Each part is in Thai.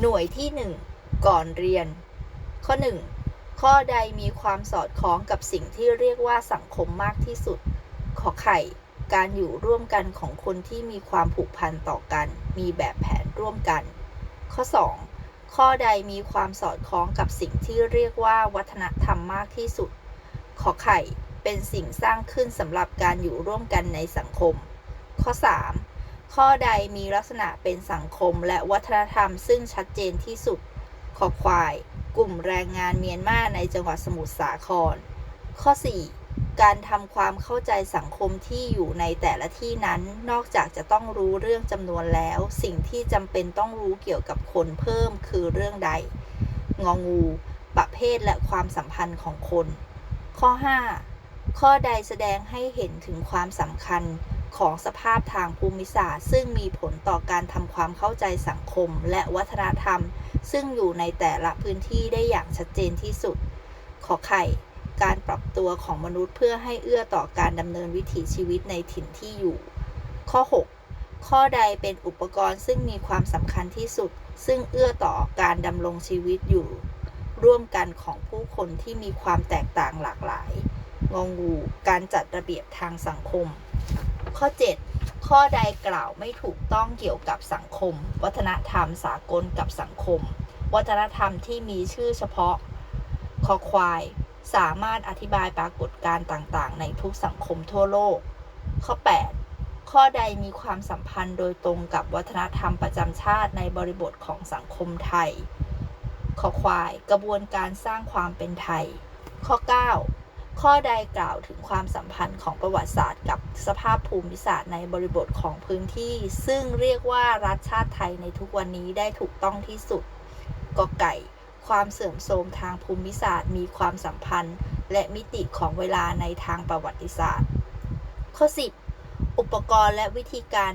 หน่วยที่ 1 ก่อนเรียน ข้อ 1 ข้อใดมีความสอดคล้องกับสิ่งที่เรียกว่าสังคมมากที่สุด ขอไข่ การอยู่ร่วมกันของคนที่มีความผูกพันต่อกัน มีแบบแผนร่วมกัน ข้อ 2 ข้อใดมีความสอดคล้องกับสิ่งที่เรียกว่าวัฒนธรรมมากที่สุด ขอไข่ เป็นสิ่งสร้างขึ้นสำหรับการอยู่ร่วมกันในสังคม ข้อ 3 ข้อใดมีลักษณะเป็นสังคมและวัฒนธรรม ซึ่งชัดเจนที่สุดขอควาย กลุ่มแรงงานเมียนมาในจังหวัดสมุทรสาคร ข้อ 4 การทำความเข้าใจสังคมที่อยู่ในแต่ละที่นั้น นอกจากจะต้องรู้เรื่องจำนวนแล้ว สิ่งที่จำเป็นต้องรู้เกี่ยวกับคนเพิ่มคือเรื่องใด งองู ประเภทและความสัมพันธ์ของคน ข้อ 5 ข้อใดแสดงให้เห็นถึงความสำคัญ ของสภาพทางภูมิศาสตร์ ซึ่งมีผลต่อการทำความเข้าใจสังคมและวัฒนธรรม ซึ่งอยู่ในแต่ละพื้นที่ได้อย่างชัดเจนที่สุด ขอไข่ การปรับตัวของมนุษย์เพื่อให้เอื้อต่อการดำเนินวิถีชีวิตในถิ่นที่อยู่ ข้อ 6 ข้อใดเป็นอุปกรณ์ซึ่งมีความสำคัญที่สุด ซึ่งเอื้อต่อการดำรงชีวิตอยู่ ร่วมกันของผู้คนที่มีความแตกต่างหลากหลาย งองู การจัดระเบียบทางสังคม ข้อ 7 ข้อใดกล่าวไม่ถูกต้องเกี่ยวกับสังคม วัฒนธรรมสากลกับสังคม วัฒนธรรมที่มีชื่อเฉพาะคอควาย สามารถอธิบายปรากฏการณ์ต่าง ๆ ในทุกสังคมทั่วโลก ข้อ 8 ข้อใดมีความสัมพันธ์โดยตรงกับวัฒนธรรมประจำชาติในบริบทของสังคมไทยขอควาย กระบวนการสร้างความเป็นไทย ข้อ 9 ข้อใดกล่าวถึงความสัมพันธ์ของประวัติศาสตร์ กับสภาพภูมิศาสตร์ในบริบทของพื้นที่ ซึ่งเรียกว่ารัฐชาติไทยในทุกวันนี้ได้ถูกต้องที่สุดกอไก่ ความเสื่อมโทรมทางภูมิศาสตร์ มีความสัมพันธ์ และมิติของเวลาในทางประวัติศาสตร์ ข้อ 10 อุปกรณ์และวิธีการ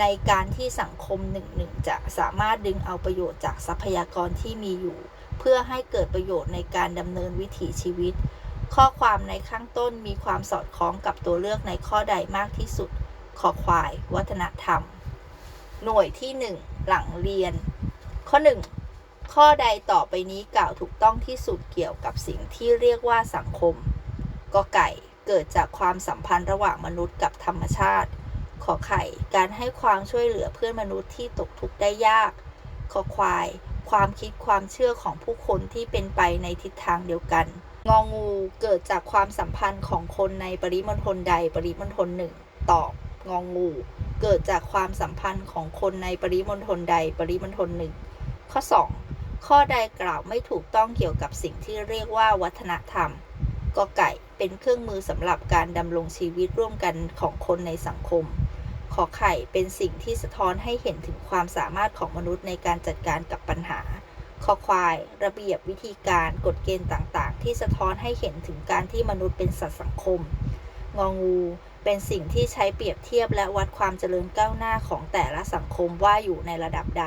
ในการที่สังคมหนึ่งหนึ่งจะสามารถดึงเอาประโยชน์จากทรัพยากรที่มีอยู่ เพื่อให้เกิดประโยชน์ในการดำเนินวิถีชีวิต ข้อความในข้างต้นมีความสอดคล้องกับตัวเลือกในข้อใดมากที่สุด ขอควาย วัฒนธรรม หน่วยที่ 1 หลังเรียน ข้อ 1 ข้อใดต่อไปนี้กล่าวถูกต้องที่สุดเกี่ยวกับสิ่งที่เรียกว่าสังคม กไก่เกิดจากความสัมพันธ์ระหว่างมนุษย์กับธรรมชาติ ขอไข่ การให้ความช่วยเหลือเพื่อนมนุษย์ที่ตกทุกข์ได้ยาก ขอควาย ความคิดความเชื่อของผู้คนที่เป็นไปในทิศทางเดียวกัน งองูเกิดจากความสัมพันธ์ของคนในปริมณฑลใดปริมณฑลหนึ่งตอบงองู เกิดจากความสัมพันธ์ของคนในปริมณฑลใดปริมณฑลหนึ่งข้อ 2 ข้อใดกล่าวไม่ถูกต้องเกี่ยวกับสิ่งที่เรียกว่าวัฒนธรรมกไก่เป็นเครื่องมือสำหรับการดำรงชีวิตร่วมกันของคนในสังคม ขอไข่เป็นสิ่งที่สะท้อนให้เห็นถึงความสามารถของมนุษย์ในการจัดการกับปัญหาคอควาย ระเบียบวิธีการกฎเกณฑ์ต่างๆ ที่สะท้อนให้เห็นถึงการที่มนุษย์เป็นสัตว์สังคม งองู เป็นสิ่งที่ใช้เปรียบเทียบและวัดความเจริญก้าวหน้าของแต่ละสังคมว่าอยู่ในระดับใด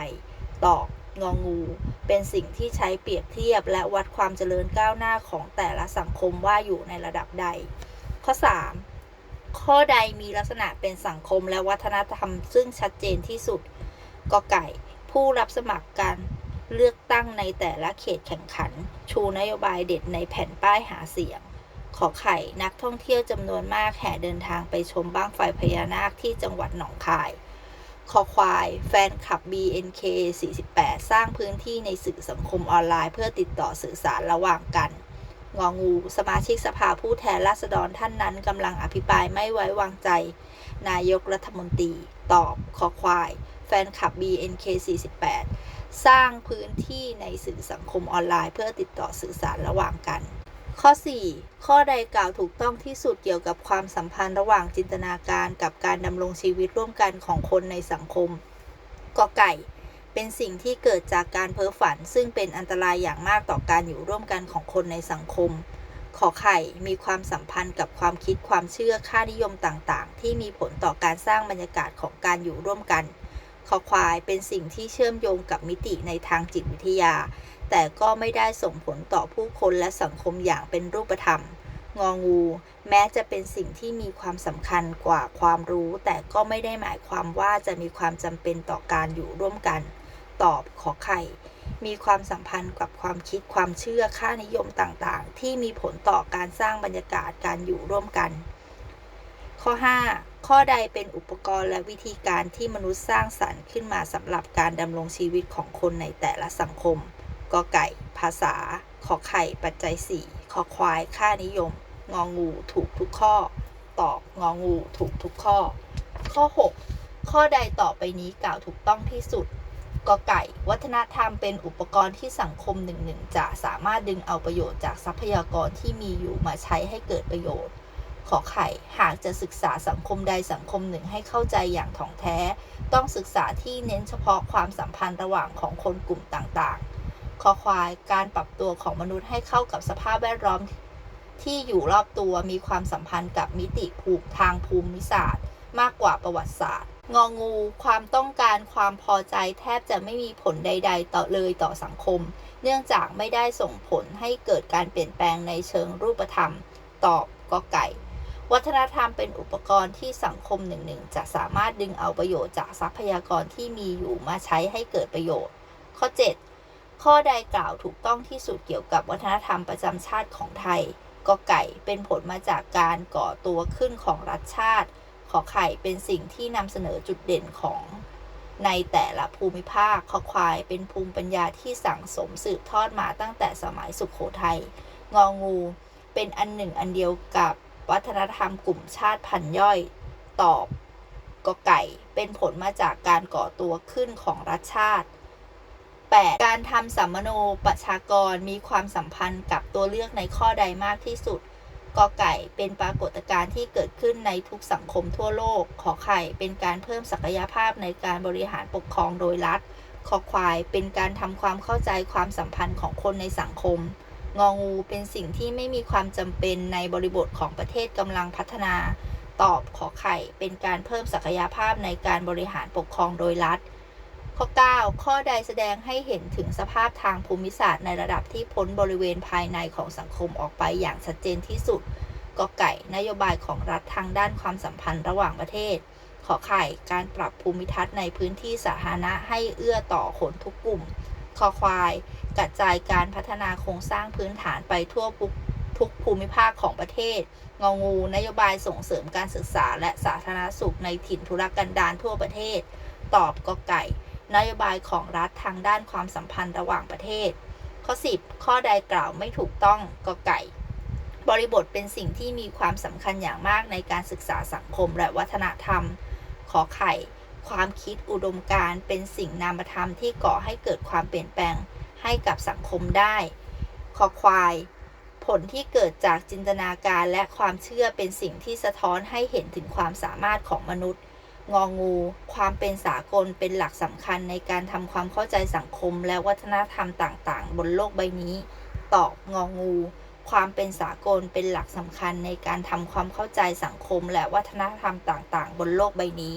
ตอบงองู เป็นสิ่งที่ใช้เปรียบเทียบและวัดความเจริญก้าวหน้าของแต่ละสังคมว่าอยู่ในระดับใด ข้อ 3 ข้อใดมีลักษณะเป็นสังคมและวัฒนธรรมซึ่งชัดเจนที่สุดกอไก่ ผู้รับสมัครการ เลือกตั้งในแต่ละเขตแข่งขัน ชูนโยบายเด็ดในแผ่นป้ายหาเสียง ขอไข่นักท่องเที่ยวจำนวนมากแห่เดินทางไปชมบ้างไฟพญานาคที่จังหวัดหนองคาย คอควาย แฟนคลับ BNK 48 สร้างพื้นที่ในสื่อสังคมออนไลน์ เพื่อติดต่อสื่อสารระหว่างกัน งองู สมาชิกสภาผู้แทนราษฎรท่านนั้นกำลังอภิปรายไม่ไว้วางใจ นายกรัฐมนตรี ตอบ คอควาย แฟนคลับ BNK 48 สร้างพื้นที่ในสื่อสังคมออนไลน์ เพื่อติดต่อสื่อสารระหว่างกัน ข้อ 4 ข้อใดกล่าวถูกต้องที่สุดเกี่ยวกับความสัมพันธ์ระหว่างจินตนาการกับการดำรงชีวิตร่วมกันของคนในสังคมกอไก่เป็นสิ่งที่เกิดจากการเพ้อฝัน ซึ่งเป็นอันตรายอย่างมากต่อการอยู่ร่วมกันของคนในสังคม ขอไข่มีความสัมพันธ์กับความคิดความเชื่อค่านิยมต่างๆ ที่มีผลต่อการสร้างบรรยากาศของการอยู่ร่วมกัน ขอควายเป็นสิ่งที่เชื่อมโยงกับมิติในทางจิตวิทยา แต่ก็ไม่ได้ส่งผลต่อผู้คนและสังคมอย่างเป็นรูปธรรม งองู แม้จะเป็นสิ่งที่มีความสำคัญกว่าความรู้ แต่ก็ไม่ได้หมายความว่าจะมีความจำเป็นต่อการอยู่ร่วมกัน ตอบคออไข่มีความสัมพันธ์กับความคิดความเชื่อค่านิยมต่างๆ ที่มีผลต่อการสร้างบรรยากาศการอยู่ร่วมกัน ข้อ 5 ข้อใดเป็นอุปกรณ์และวิธีการที่มนุษย์สร้างสรรค์ขึ้นมาสำหรับการดำรงชีวิตของคนในแต่ละสังคมกอไก่ ภาษา ขอไข่ ปัจจัย4ขอควาย ค่านิยม งองูถูกทุกข้อ ตอบงองูถูกทุกข้อ ข้อ 6 ข้อใดต่อไปนี้กล่าวถูกต้องที่สุดกอไก่ วัฒนธรรมเป็นอุปกรณ์ที่สังคมหนึ่งๆจะสามารถดึงเอาประโยชน์จากทรัพยากรที่มีอยู่มาใช้ให้เกิดประโยชน์ ขอไข่ หากจะศึกษาสังคมใดสังคมหนึ่งให้เข้าใจอย่างถ่องแท้ ต้องศึกษาที่เน้นเฉพาะความสัมพันธ์ระหว่างของคนกลุ่มต่างๆคอควายการปรับตัวของมนุษย์ให้เข้ากับสภาพแวดล้อม ที่อยู่รอบตัวมีความสัมพันธ์กับมิติภูมิทางภูมิศาสตร์ มากกว่าประวัติศาสตร์ งองู ความต้องการความพอใจแทบจะไม่มีผลใด ๆ ต่อเลยต่อสังคม เนื่องจากไม่ได้ส่งผลให้เกิดการเปลี่ยนแปลงในเชิงรูปธรรม ตอบกอไก่ วัฒนธรรมเป็นอุปกรณ์ที่สังคมหนึ่งๆจะสามารถดึงเอาประโยชน์จากทรัพยากรที่มีอยู่มาใช้ให้เกิดประโยชน์ ข้อ 7 ข้อใดกล่าวถูกต้องที่สุดเกี่ยวกับวัฒนธรรมประจำชาติของไทยกอไก่เป็นผลมาจากการก่อตัวขึ้นของรัฐชาติ ขอไข่เป็นสิ่งที่นำเสนอจุดเด่นของ ในแต่ละภูมิภาค ขอควายเป็นภูมิปัญญาที่สั่งสมสืบทอดมาตั้งแต่สมัยสุขโขทัยงองู เป็นอันหนึ่งอันเดียวกับ วัฒนธรรมกลุ่มชาติพันธุ์ย่อย ตอบกอไก่ เป็นผลมาจากการก่อตัวขึ้นของรัฐชาติ 8. การทำสัมมโนประชากรมีความสัมพันธ์กับตัวเลือกในข้อใดมากที่สุดกอไก่เป็นปรากฏการณ์ที่เกิดขึ้นในทุกสังคมทั่วโลก ขอไข่เป็นการเพิ่มศักยภาพในการบริหารปกครองโดยรัฐ ขอควายเป็นการทำความเข้าใจความสัมพันธ์ของคนในสังคม งองูเป็นสิ่งที่ไม่มีความจำเป็นในบริบทของประเทศกำลังพัฒนา ตอบขอไข่ เป็นการเพิ่มศักยภาพในการบริหารปกครองโดยรัฐ ข้อ 9 ข้อใดแสดงให้เห็นถึงสภาพทางภูมิศาสตร์ในระดับที่พ้นบริเวณภายในของสังคมออกไปอย่างชัดเจนที่สุดกอไก่นโยบายของรัฐทางด้านความสัมพันธ์ระหว่างประเทศ ขอไข่ การปรับภูมิทัศน์ในพื้นที่สาธารณะให้เอื้อต่อคนทุกกลุ่ม คอควายกระจายการพัฒนาโครงสร้างพื้นฐานไปทั่วทุกภูมิภาคของประเทศ งองู นโยบายส่งเสริมการศึกษาและสาธารณสุขในถิ่นธุรกันดารทั่วประเทศ ตอบกอไก่ นโยบายของรัฐทางด้านความสัมพันธ์ระหว่างประเทศ ข้อ 10 ข้อใดกล่าวไม่ถูกต้องกอไก่ บริบทเป็นสิ่งที่มีความสำคัญอย่างมากในการศึกษาสังคมและวัฒนธรรม ขอไข่ ความคิดอุดมการณ์เป็นสิ่งนามธรรมที่ก่อให้เกิดความเปลี่ยนแปลงให้กับสังคมได้ขอควาย ผลที่เกิดจากจินตนาการและความเชื่อเป็นสิ่งที่สะท้อนให้เห็นถึงความสามารถของมนุษย์ งองู ความเป็นสากลเป็นหลักสำคัญในการทำความเข้าใจสังคมและวัฒนธรรมต่างๆ บนโลกใบนี้ ตอบงองู ความเป็นสากลเป็นหลักสำคัญในการทำความเข้าใจสังคมและวัฒนธรรมต่างๆ บนโลกใบนี้